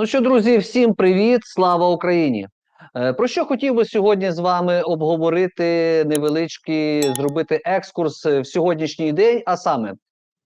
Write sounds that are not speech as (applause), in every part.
Ну що, друзі, всім привіт, слава Україні! Е, Про що хотів би сьогодні з вами обговорити невеличкий, зробити екскурс в сьогоднішній день. А саме,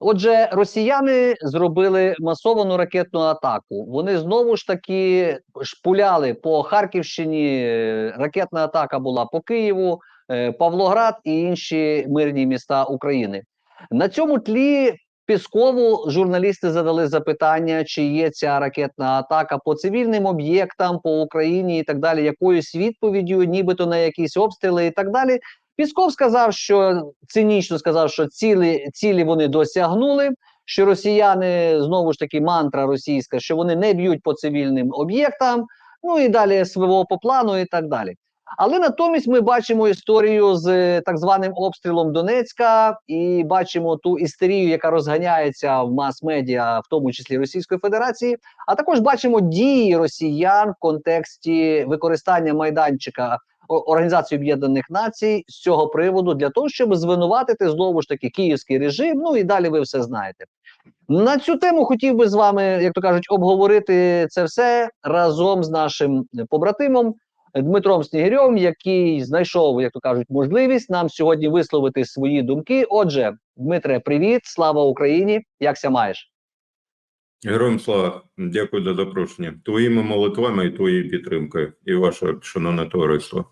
отже, росіяни зробили масовану ракетну атаку. Вони знову ж таки шпуляли по Харківщині. е, Ракетна атака була по Києву, е, Павлоград і інші мирні міста України. На цьому тлі Піскову журналісти задали запитання, чи є ця ракетна атака по цивільним об'єктам по Україні і так далі, якоюсь відповіддю, нібито на якісь обстріли і так далі. Пісков сказав, що цинічно сказав, що цілі, цілі вони досягнули. Що росіяни знову ж таки мантра російська, що вони не б'ють по цивільним об'єктам, ну і далі СВО по плану, і так далі. Але натомість ми бачимо історію з е, так званим обстрілом Донецька, і бачимо ту істерію, яка розганяється в мас-медіа, в тому числі Російської Федерації. А також бачимо дії росіян в контексті використання майданчика Організації Об'єднаних Націй з цього приводу для того, щоб звинуватити знову ж таки київський режим. Ну і далі ви все знаєте. На цю тему хотів би з вами, як то кажуть, обговорити це все разом з нашим побратимом Дмитром Снігирьовим, який знайшов, як то кажуть, можливість нам сьогодні висловити свої думки. Отже, Дмитре, привіт, слава Україні! Якся маєш? Героям слава, дякую за запрошення. Твоїми молитвами і твоєю підтримкою, і ваше шановне товариство.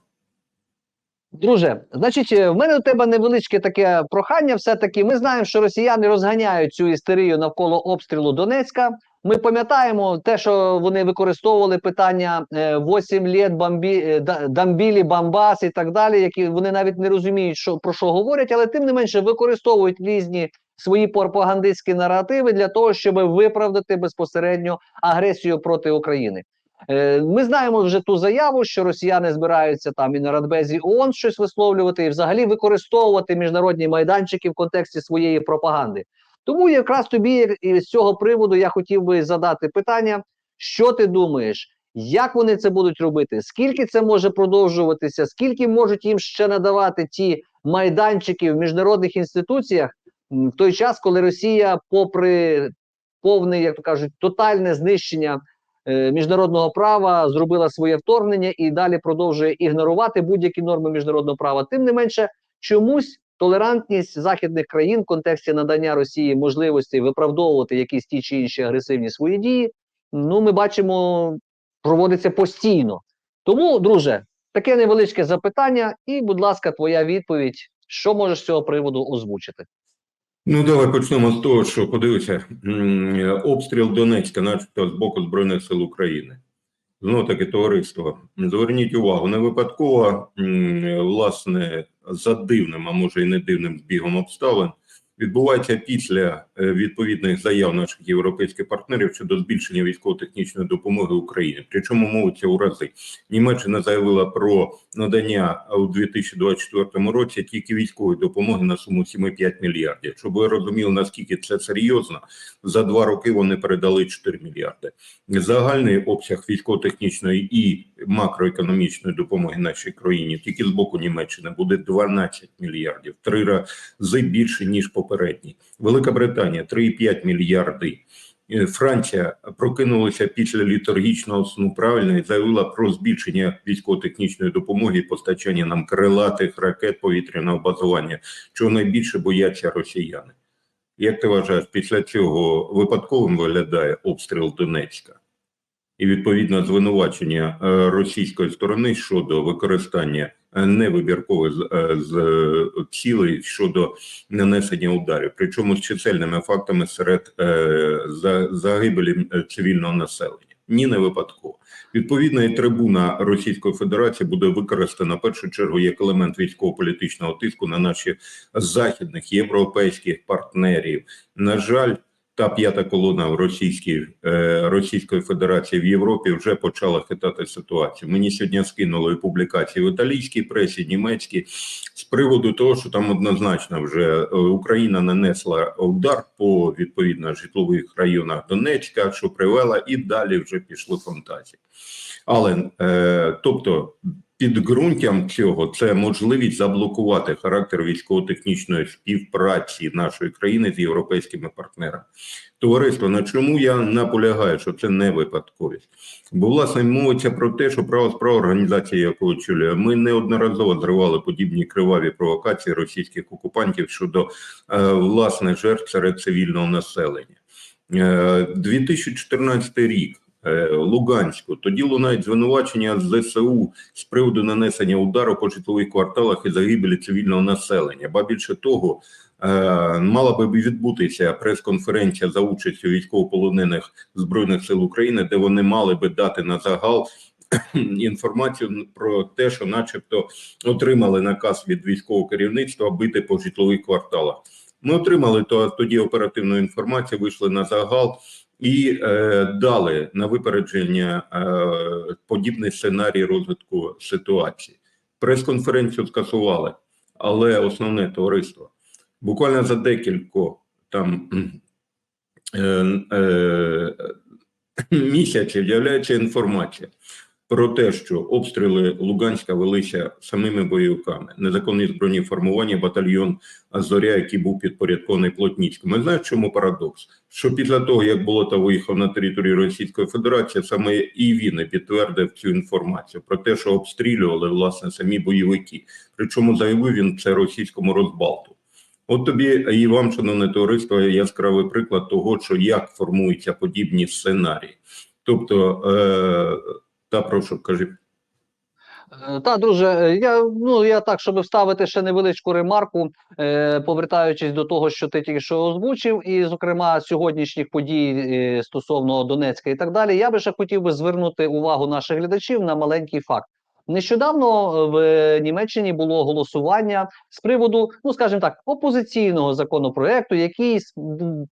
Друже, значить, е, в мене до тебе невеличке таке прохання. Все таки, ми знаємо, що росіяни розганяють цю істерію навколо обстрілу Донецька. Ми пам'ятаємо те, що вони використовували питання е, 8 літ бомбі, е, дамбілі, бамбас і так далі, які вони навіть не розуміють, що про що говорять, але тим не менше використовують різні свої пропагандистські наративи для того, щоб виправдати безпосередньо агресію проти України. Е, Ми знаємо вже ту заяву, що росіяни збираються там і на Радбезі ООН щось висловлювати, і взагалі використовувати міжнародні майданчики в контексті своєї пропаганди. Тому якраз тобі з цього приводу я хотів би задати питання: що ти думаєш, як вони це будуть робити? Скільки це може продовжуватися? Скільки можуть їм ще надавати ті майданчики в міжнародних інституціях в той час, коли Росія, попри повне, як то кажуть, тотальне знищення е, міжнародного права, зробила своє вторгнення і далі продовжує ігнорувати будь-які норми міжнародного права. Тим не менше, чомусь толерантність західних країн в контексті надання Росії можливості виправдовувати якісь ті чи інші агресивні свої дії. Ну, ми бачимо, проводиться постійно. Тому, друже, таке невеличке запитання, і, будь ласка, твоя відповідь. Що можеш з цього приводу озвучити? Ну, давай почнемо з того, що подивися, обстріл Донецька, начебто з боку Збройних сил України. Знову таки, товариство. Зверніть увагу, не випадково, власне, за дивним, а може і не дивним збігом обставин, відбувається після відповідних заяв наших європейських партнерів щодо збільшення військово-технічної допомоги Україні. Причому мовиться у рази. Німеччина заявила про надання у 2024 році тільки військової допомоги на суму 7,5 мільярдів. Щоб ви розуміли, наскільки це серйозно, за два роки вони передали 4 мільярди. Загальний обсяг військово-технічної і макроекономічної допомоги нашій країні тільки з боку Німеччини буде 12 мільярдів, три рази більше ніж попередній. Велика Британія 3,5 мільярди. Е, Франція прокинулася після літургічного сну правильно і заявила про збільшення військово-технічної допомоги і постачання нам крилатих ракет повітряного базування, чого найбільше бояться росіяни. Як ти вважаєш, після цього випадковим виглядає обстріл Донецька? І відповідно звинувачення е, російської сторони щодо використання невибіркових е, е, цілей щодо нанесення ударів, причому з чисельними фактами серед е, за- загибелі цивільного населення. Ні, не випадково. Відповідно, і трибуна Російської Федерації буде використана в першу чергу як елемент військово-політичного тиску на наші західних європейських партнерів. На жаль, та п'ята колона в російській е, Російської Федерації в Європі вже почала хитати ситуацію. Мені сьогодні скинули публікації в італійській пресі, німецькій з приводу того, що там однозначно вже е, Україна нанесла удар по відповідно житлових районах Донецька, що привела, і далі вже пішли фантазії. Але е, тобто. Підґрунтям цього це можливість заблокувати характер військово-технічної співпраці нашої країни з європейськими партнерами. Товариство, на чому я наполягаю, що це не випадковість. Бо власне мовиться про те, що право справа організації, яку очолює, ми неодноразово зривали подібні криваві провокації російських окупантів щодо е, власне жертв серед цивільного населення. Е, 2014 рік. Е, Луганську тоді лунають звинувачення з ЗСУ з приводу нанесення удару по житлових кварталах і загибелі цивільного населення. Ба більше того, е, мала би відбутися прес-конференція за участю військовополонених збройних сил України, де вони мали би дати на загал (clears throat) інформацію про те, що, начебто, отримали наказ від військового керівництва бити по житлових кварталах. Ми отримали то тоді оперативну інформацію, вийшли на загал і е, дали на випередження е, подібний сценарій розвитку ситуації. Прес-конференцію скасували, але основне товариство буквально за декілька там е, е, місяців з'являється інформація про те, що обстріли Луганська велися самими бойовиками, незаконні збройні формування, батальйон Зоря, який був підпорядкований Плотніцькому. Ми знаємо, чому парадокс? Що після того, як Болота виїхав на територію Російської Федерації, саме і він підтвердив цю інформацію про те, що обстрілювали власне самі бойовики. Причому заявив він це російському розбалту. От тобі і вам, шановне товариство, яскравий приклад того, що як формуються подібні сценарії. Тобто, е, та прошу, кажіть. Е, Та, друже, е, я ну я так, щоб вставити ще невеличку ремарку, е, повертаючись до того, що ти тільки що озвучив, і зокрема сьогоднішніх подій е, стосовно Донецька і так далі, я би ще хотів би звернути увагу наших глядачів на маленький факт. Нещодавно е, в Німеччині було голосування з приводу, ну скажімо так, опозиційного законопроекту, який з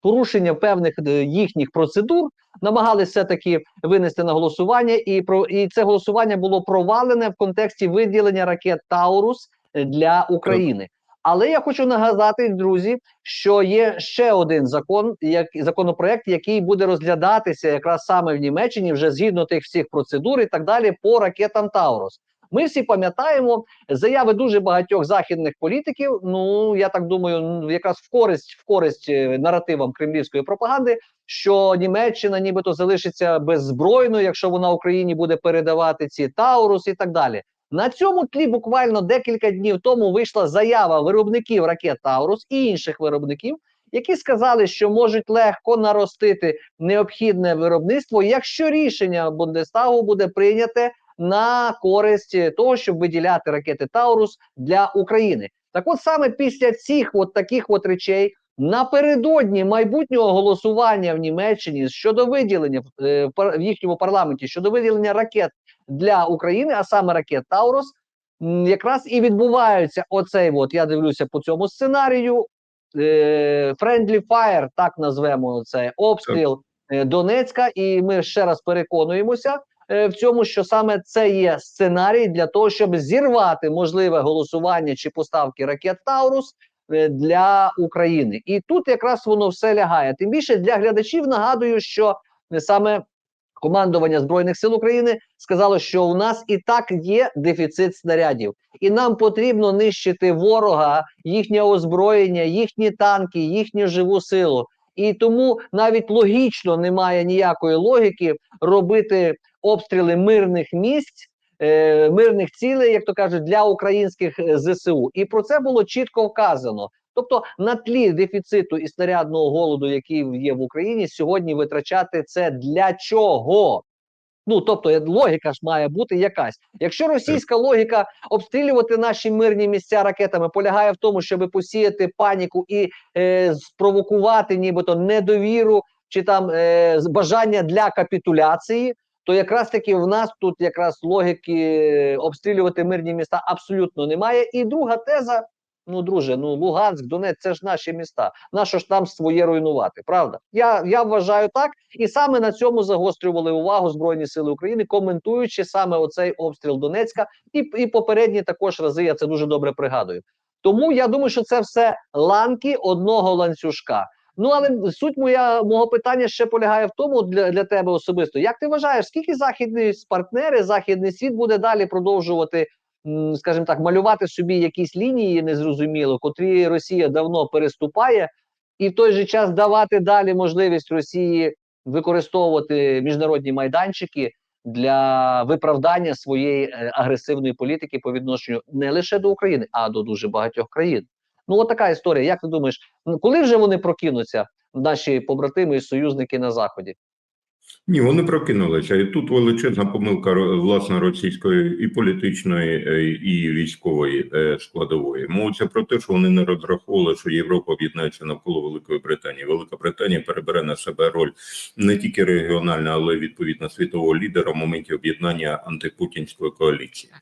порушення певних е, їхніх процедур намагалися все-таки винести на голосування, і про і це голосування було провалене в контексті виділення ракет Таурус е, для України. Але я хочу нагадати, друзі, що є ще один закон, як законопроект, який буде розглядатися якраз саме в Німеччині, вже згідно тих всіх процедур і так далі, по ракетам Таурус. Ми всі пам'ятаємо заяви дуже багатьох західних політиків. Ну я так думаю, якраз в користь в користь е, наративам кремлівської пропаганди, що Німеччина нібито залишиться беззбройною, якщо вона Україні буде передавати ці Таурус і так далі. На цьому тлі буквально декілька днів тому вийшла заява виробників ракет Таурус і інших виробників, які сказали, що можуть легко наростити необхідне виробництво, якщо рішення Бундестагу буде прийняте на користь того, щоб виділяти ракети Таурус для України. Так, от саме після цих от таких от речей. Напередодні майбутнього голосування в Німеччині щодо виділення е, в їхньому парламенті щодо виділення ракет для України, а саме ракет Таурус, м, якраз і відбуваються оцей, от я дивлюся по цьому сценарію. е, Friendly Fire, так назвемо це обстріл е, Донецька, і ми ще раз переконуємося в цьому, що саме це є сценарій для того, щоб зірвати можливе голосування чи поставки ракет Таурус для України. І тут якраз воно все лягає. Тим більше для глядачів нагадую, що е, саме командування збройних сил України сказало, що у нас і так є дефіцит снарядів, і нам потрібно нищити ворога, їхнє озброєння, їхні танки, їхню живу силу. І тому навіть логічно немає ніякої логіки робити обстріли мирних місць. Е, Мирних цілей, як то кажуть, для українських е, ЗСУ, і про це було чітко вказано. Тобто, на тлі дефіциту і снарядного голоду, який є в Україні, сьогодні витрачати це для чого? Ну тобто, е, логіка ж має бути якась. Якщо російська логіка обстрілювати наші мирні місця ракетами полягає в тому, щоб посіяти паніку і е, спровокувати, нібито недовіру чи там е, бажання для капітуляції, то якраз таки в нас тут якраз логіки обстрілювати мирні міста абсолютно немає. І друга теза. Ну, друже, ну Луганськ, Донець, це ж наші міста. Нащо ж там своє руйнувати? Правда? Я, я вважаю так, і саме на цьому загострювали увагу Збройні Сили України, коментуючи саме оцей обстріл Донецька, і, і попередні також рази я це дуже добре пригадую. Тому я думаю, що це все ланки одного ланцюжка. Ну але суть моя мого питання ще полягає в тому для, для тебе особисто. Як ти вважаєш, скільки західні партнери, західний світ буде далі продовжувати, скажімо так, малювати собі якісь лінії незрозуміло, котрі Росія давно переступає, і в той же час давати далі можливість Росії використовувати міжнародні майданчики для виправдання своєї е, агресивної політики по відношенню не лише до України, а до дуже багатьох країн. Ну, от така історія. Як ти думаєш, ну, коли вже вони прокинуться, наші побратими і союзники на заході? Ні, вони прокинулися. І тут величезна помилка власне російської і політичної, е, і військової е, складової. Мовиться про те, що вони не розраховували, що Європа об'єднається навколо Великої Британії. Велика Британія перебере на себе роль не тільки регіональна, але й відповідно світового лідера в моменті об'єднання антипутінської коаліції.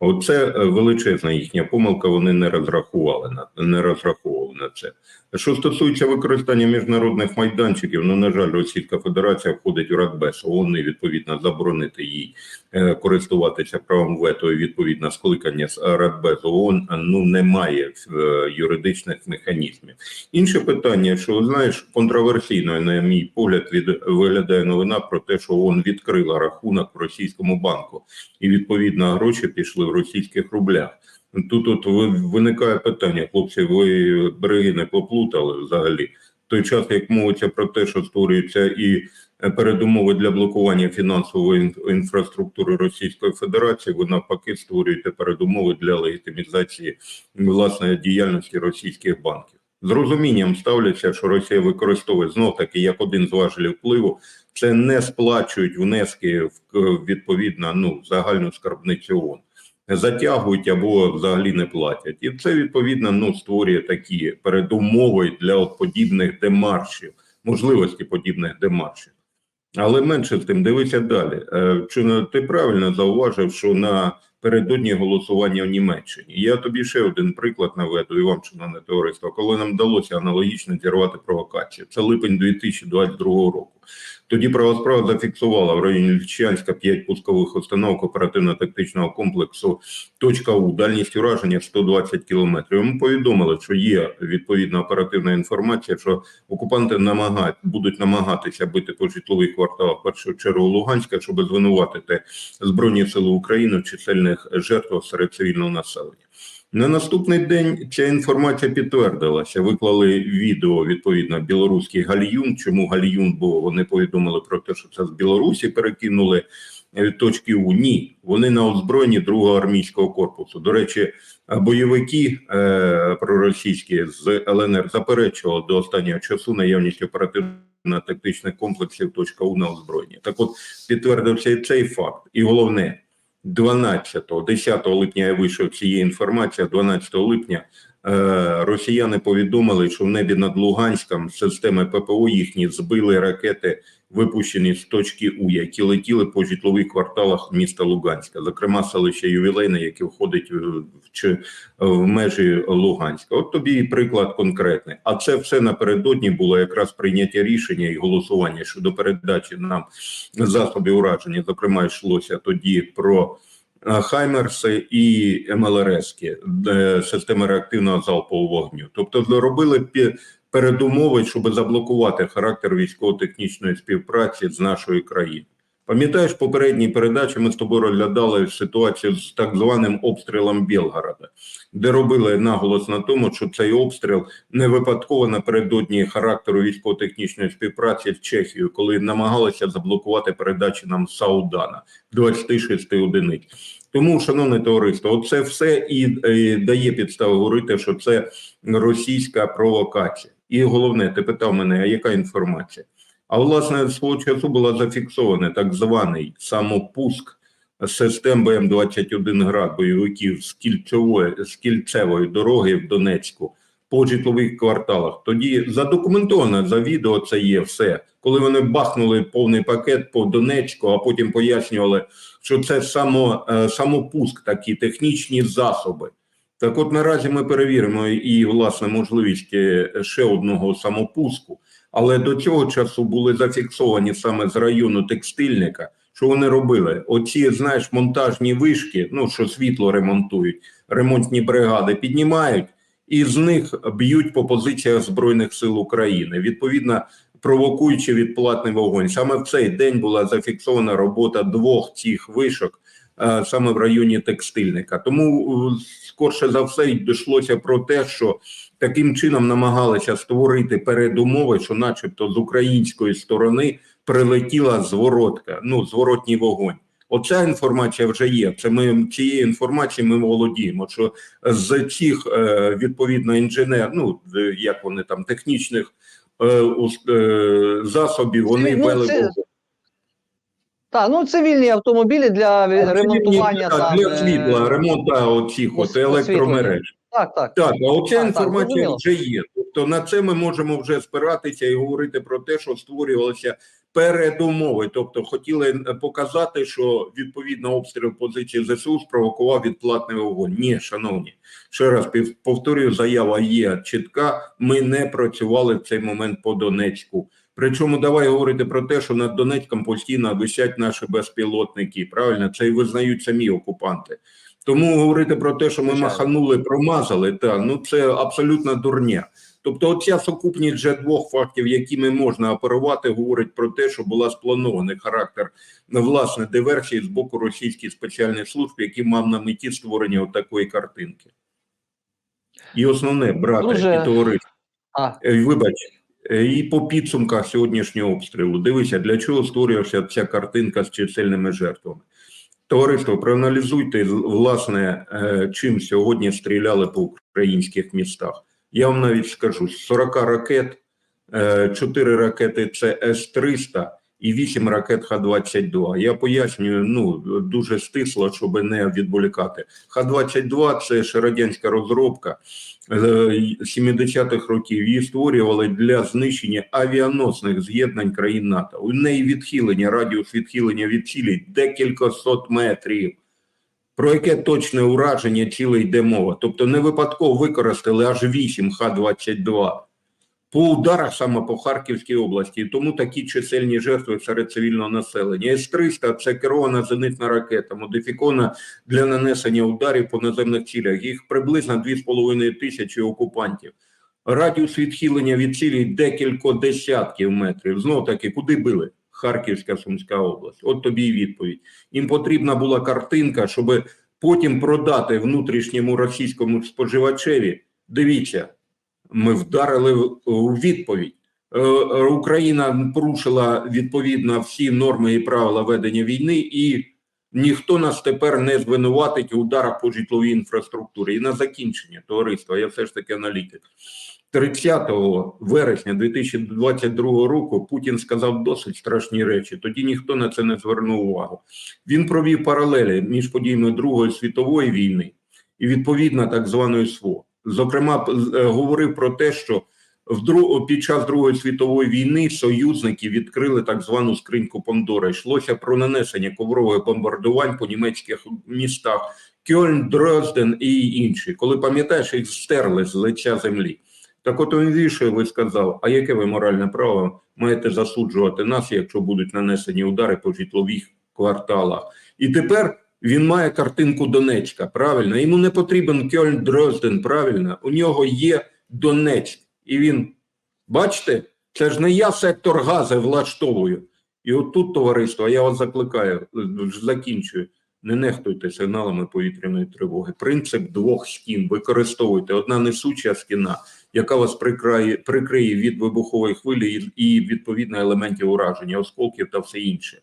Оце е, величезна їхня помилка. Вони не розрахували на не розраховували на це. Що стосується використання міжнародних майданчиків, ну на жаль, Російська Федерація входить у Радбез ООН і відповідно заборонити їй е, користуватися правом вето і відповідно скликання з Радбез ООН ну немає е, юридичних механізмів. Інше питання, що знаєш, контроверсійною, на мій погляд, від виглядає новина про те, що ООН відкрила рахунок в російському банку, і відповідно гроші пішли в російських рублях. Тут от виникає питання, хлопці, ви береги не поплутали взагалі. Той час, як мовиться про те, що створюються і передумови для блокування фінансової інфраструктури Російської Федерації, ви навпаки створюєте передумови для легітимізації власної діяльності російських банків. З розумінням ставляться, що Росія використовує знов таки як один з важелів впливу. Це не сплачують внески в відповідно ну загальну скарбницю ООН затягують або взагалі не платять, і це відповідно ну створює такі передумови для от подібних демаршів, можливості подібних демаршів. Але менше з тим дивися далі. Е, Чи ти правильно зауважив, що на передодні голосування в Німеччині? Я тобі ще один приклад наведу, і вам, шановне товариство, коли нам вдалося аналогічно зірвати провокацію. Це липень 2022 року. Тоді правосправа зафіксувала в районі Лічанська 5 пускових установок оперативно-тактичного комплексу «Точка У», дальність ураження 120 кілометрів. Ми повідомили, що є відповідна оперативна інформація, що окупанти намагають, будуть намагатися бити по житлових кварталах, першу чергу Луганська, щоб звинуватити Збройні Сили України в чисельних жертвах серед цивільного населення. На наступний день ця інформація підтвердилася. Виклали відео відповідно білоруський гальюн. Чому гальюн? Бо вони повідомили про те, що це з Білорусі перекинули е, точки У. Ні, вони на озброєнні другого армійського корпусу. До речі, е, бойовики е, проросійські з ЛНР заперечували до останнього часу наявність оперативно-тактичних комплексів точка У на озброєнні. Так, от підтвердився і цей факт, і головне. 12, 10 липня я вийшов цієї інформації, а 12 липня росіяни повідомили, що в небі над Луганськом системи ППО їхні збили ракети, випущені з точки У, які летіли по житлових кварталах міста Луганська, зокрема селище Ювілейне, яке входить в, в, в межі Луганська. От тобі і приклад конкретний. А це все напередодні було якраз прийняття рішення і голосування щодо передачі нам засобів ураження. Зокрема, йшлося тоді про е, Хаймерси і МЛРСки, е, системи реактивного залпового вогню. Тобто зробили передумови, щоб заблокувати характер військово-технічної співпраці з нашою країною. Пам'ятаєш, попередній передачі ми з тобою розглядали ситуацію з так званим обстрілом Білгорода, де робили наголос на тому, що цей обстріл не випадково напередодні характеру військово-технічної співпраці з Чехією, коли намагалися заблокувати передачі нам Саудана 26 одиниць. Тому, шановне товариство, оце все і, е, дає підстави говорити, що це російська провокація. І головне, ти питав мене, а яка інформація? А власне свого часу була зафіксована так званий самопуск систем БМ-21 град бойовиків з кільцевої, з кільцевої дороги в Донецьку по житлових кварталах. Тоді задокументовано за відео це є все. Коли вони бахнули повний пакет по Донецьку, а потім пояснювали, що це само, е, самопуск, такі технічні засоби. Так от наразі ми перевіримо і власне можливість е, ще одного самопуску, але до цього часу були зафіксовані саме з району текстильника. Що вони робили? Оці, знаєш, монтажні вишки, ну що світло ремонтують, ремонтні бригади піднімають і з них б'ють по позиціях Збройних сил України, відповідно провокуючи відплатний вогонь. Саме в цей день була зафіксована робота двох цих вишок е, саме в районі текстильника. Тому е, скорше за все йшлося про те, що таким чином намагалися створити передумови, що, начебто, з української сторони прилетіла зворотка, ну зворотній вогонь. Оця інформація вже є. Це ми цією інформацією ми володіємо. Що з цих е, відповідно інженер, ну е, як вони там технічних е, засобів, вони Ну, вели це- вогонь. Так, ну цивільні автомобілі для ві- ремонтування Так, там, для світла, ремонту оцих от електромереж. Так, так. Так, а оця Так, так, інформація зрозуміло. вже є. Тобто на це ми можемо вже спиратися і говорити про те, що створювалися передумови. Тобто хотіли показати, що відповідно обстріл позиції ЗСУ спровокував відплатний вогонь. Ні, шановні, ще раз повторюю, заява є чітка. Ми не працювали в цей момент по Донецьку. Причому давай говорити про те, що над Донецьком постійно висять наші безпілотники. Правильно, це і визнають самі окупанти. Тому говорити про те, що ми маханули, промазали, та ну це абсолютно дурня. Тобто, оця сукупність вже двох фактів, якими можна оперувати, говорить про те, що була спланований характер власне диверсії з боку російських спеціальних служб, які мав на меті створення такої картинки. І основне, брате Дуже- і товариство, Е, Вибач, е, і по підсумках сьогоднішнього обстрілу. Дивися, для чого створювався ця картинка з чисельними жертвами. Товариство, проаналізуйте, власне, е, чим сьогодні стріляли по українських містах. Я вам навіть скажу: з 40 ракет, 4 ракети це С-300 і 8 ракет Х-22. Я пояснюю, ну, дуже стисло, щоб не відволікати. Х-22 – це ще радянська розробка, е, 70-х років її створювали для знищення авіаносних з'єднань країн НАТО. У неї відхилення, радіус відхилення від цілі декілька сот метрів. Про яке точне ураження цілей йде мова? Тобто не випадково використали аж 8 Х-22 по ударах саме по Харківській області. І Тому такі чисельні жертви серед цивільного населення. С-300 – це керована зенитна ракета, модифікована для нанесення ударів по наземних цілях. Їх приблизно 2,5 тисячі окупантів. Радіус відхилення від цілі декілька десятків метрів. Знов таки, куди били? Харківська Сумська область. От тобі і відповідь. Їм потрібна була картинка, щоб потім продати внутрішньому російському споживачеві. Дивіться, ми вдарили у відповідь. Е, е, Україна порушила відповідно всі норми і правила ведення війни, і ніхто нас тепер не звинуватить у ударах по житловій інфраструктурі. І на закінчення товариства, я все ж таки аналітик. 30 вересня 2022 року Путін сказав досить страшні речі. Тоді ніхто на це не звернув увагу. Він провів паралелі між подіями Другої світової війни і відповідно так званої СВО. Зокрема, е, говорив про те, що під час Другої світової війни союзники відкрили так звану скриньку Пандори. Йшлося про нанесення коврових бомбардувань по німецьких містах Кьольн, Дрозден і інші. Коли пам'ятаєш, їх стерли з лиця землі. Так от він вішає, ви сказав, а яке ви моральне право маєте засуджувати нас, якщо будуть нанесені удари по житлових кварталах? І тепер він має картинку Донецька, правильно? Йому не потрібен Кьольн Дрозден, правильно? У нього є Донецьк. І він, бачите, це ж не я сектор гази влаштовую. І отут, товариство, я вас закликаю, закінчую. Не нехтуйте сигналами повітряної тривоги. Принцип двох стін використовуйте. Одна несуча стіна, яка вас прикриє, прикриє від вибухової хвилі і, відповідно елементів ураження, осколків та все інше.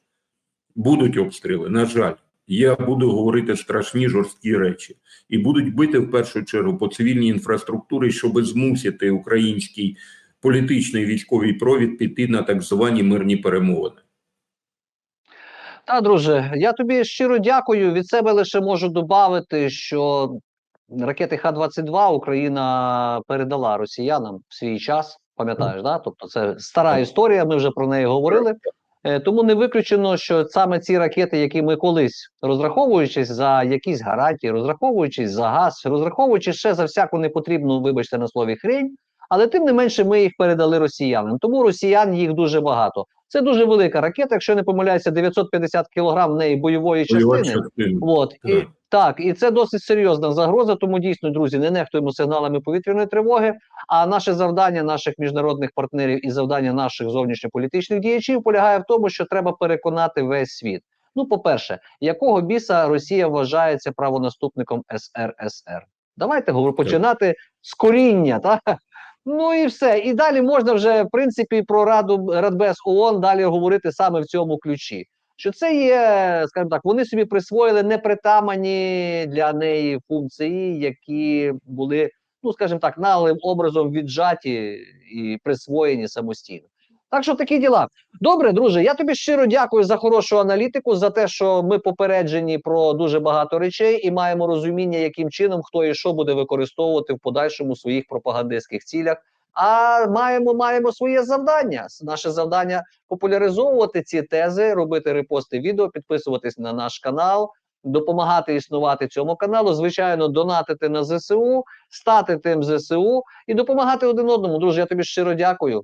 Будуть обстріли, на жаль. Я буду говорити страшні жорсткі речі, і будуть бити в першу чергу по цивільній інфраструктурі, щоб змусити український політичний військовий провід піти на так звані мирні перемовини. Та, друже, я тобі щиро дякую. Від себе лише можу додати, що ракети Х-22 Україна передала росіянам в свій час. Пам'ятаєш, да? Тобто це стара історія. Ми вже про неї говорили. Е, Тому не виключено, що саме ці ракети, які ми колись розраховуючись за якісь гарантії, розраховуючись за газ, розраховуючись ще за всяку непотрібну, вибачте на слові, хрень, але тим не менше ми їх передали росіянам. Тому росіян їх дуже багато. Це дуже велика ракета. Якщо я не помиляюся, 950 кг в неї бойової Бойова частини. частина. От і Так. так, і це досить серйозна загроза. Тому дійсно, друзі, не нехтуємо сигналами повітряної тривоги. А наше завдання наших міжнародних партнерів і завдання наших зовнішньополітичних діячів полягає в тому, що треба переконати весь світ. Ну, по-перше, якого біса Росія вважається правонаступником СРСР? Давайте говорю, починати з коріння, так? Ну і все. І далі можна вже, в принципі, про Раду Радбез ООН далі говорити саме в цьому ключі що це є, скажімо так, вони собі присвоїли непритаманні для неї функції, які були, ну скажімо так, наглим образом віджаті і присвоєні самостійно. Так що такі діла. Добре, друже. Я тобі щиро дякую за хорошу аналітику, за те, що ми попереджені про дуже багато речей і маємо розуміння, яким чином хто і що буде використовувати в подальшому своїх пропагандистських цілях. А маємо маємо своє завдання. Наше завдання популяризовувати ці тези, робити репости відео, підписуватись на наш канал, допомагати існувати цьому каналу. Звичайно, донатити на ЗСУ, стати тим ЗСУ і допомагати один одному. Друже, я тобі щиро дякую.